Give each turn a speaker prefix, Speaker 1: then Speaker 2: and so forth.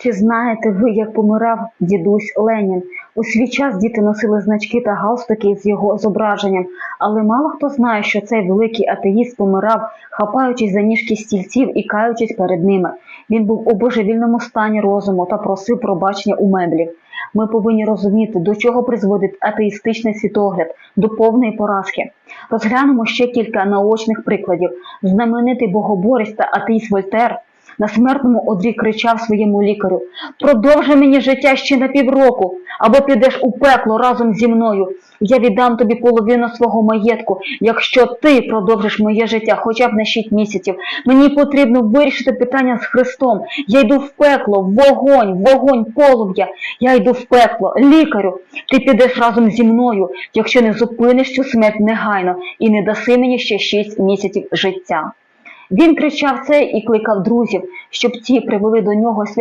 Speaker 1: Чи знаєте ви, як помирав дідусь Ленін? У свій час діти носили значки та галстуки з його зображенням, але мало хто знає, що цей великий атеїст помирав, хапаючись за ніжки стільців і каючись перед ними. Він був у божевільному стані розуму та просив пробачення у меблів. Ми повинні розуміти, до чого призводить атеїстичний світогляд, до повної поразки. Розглянемо ще кілька наочних прикладів. Знаменитий богоборець та атеїст Вольтер на смертному одрі кричав своєму лікарю: Продовжи мені життя ще на півроку, або підеш у пекло разом зі мною. Я віддам тобі половину свого маєтку, якщо ти продовжиш моє життя хоча б на 6 місяців. Мені потрібно вирішити питання з Христом. Я йду в пекло, вогонь, вогонь полум'я. Я йду в пекло, лікарю. Ти підеш разом зі мною, якщо не зупиниш цю смерть негайно і не даси мені ще 6 місяців життя. Він кричав це і кликав друзів, щоб ті привели до нього священника.